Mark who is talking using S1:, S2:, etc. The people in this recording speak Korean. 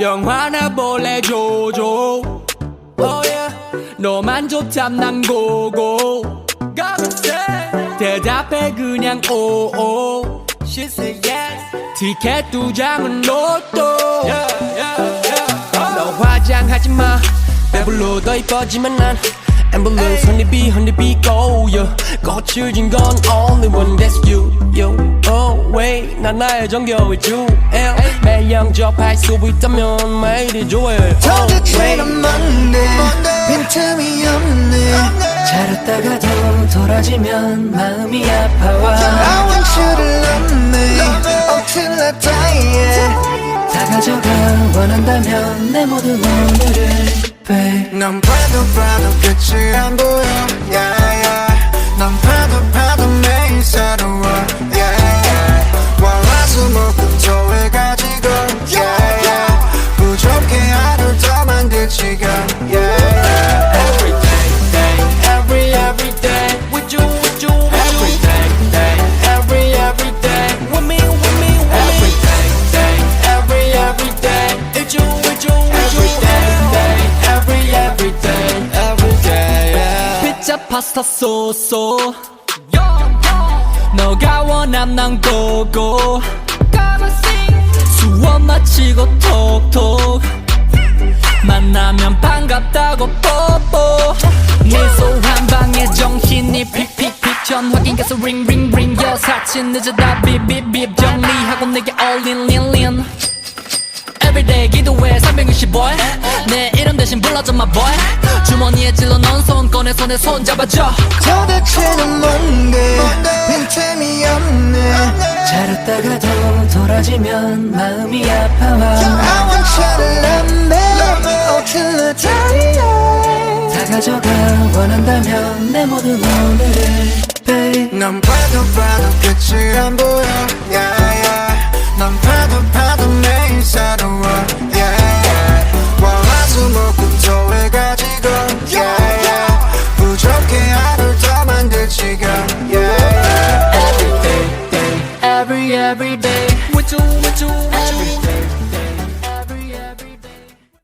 S1: 영화나 볼래 조조 oh yeah. 너만 좋담 난 고고 대답해 그냥 오오 She said yes 티켓 두 장은 로또 너 화장하지 마 배불러 더 이뻐지만 난 엠블럼 honeybee honeybee go yeah. 꽃을 진건 only one that's you you oh wait 난 나의 정겨울 주엘 매일 영접할 수 있다면 매일이 좋아요.
S2: 넌 뭔데 빈틈이 없네.
S3: 잘했다가도 돌아지면 마음이 아파와.
S2: I want you to love me until I die yeah.
S3: 다 가져가 원한다면 내 모든 오늘을 babe
S2: 넌 봐도 봐도 끝이 안 보여. Yeah, yeah. 넌 봐도 봐도
S1: 피자 파스타 소소. 너가 원함 난 고고. 수업 마치고 톡톡. 만나면 반갑다고 뽀뽀. 미소 한 방에 정신이 픽픽픽 전화긴 계속 링링링 여사친 늦어다 빕빕빕 정리하고 내게 all in Everyday 기도해. 365일 내 이름 대신 불러줘 my boy. 주머니에 찔러 넣은 손 꺼내 손에 손 잡아줘.
S2: 도대체 넌 뭔데? 빈틈이 없네.
S3: 잘했다가도 돌아지면 마음이 아파와.
S2: I want you to love me I die yeah.
S3: 다 가져가 원한다면 내 모든 오늘을 babe.
S2: 넌 봐도 봐도 끝이 안 보여 every day. With you, with you, every day.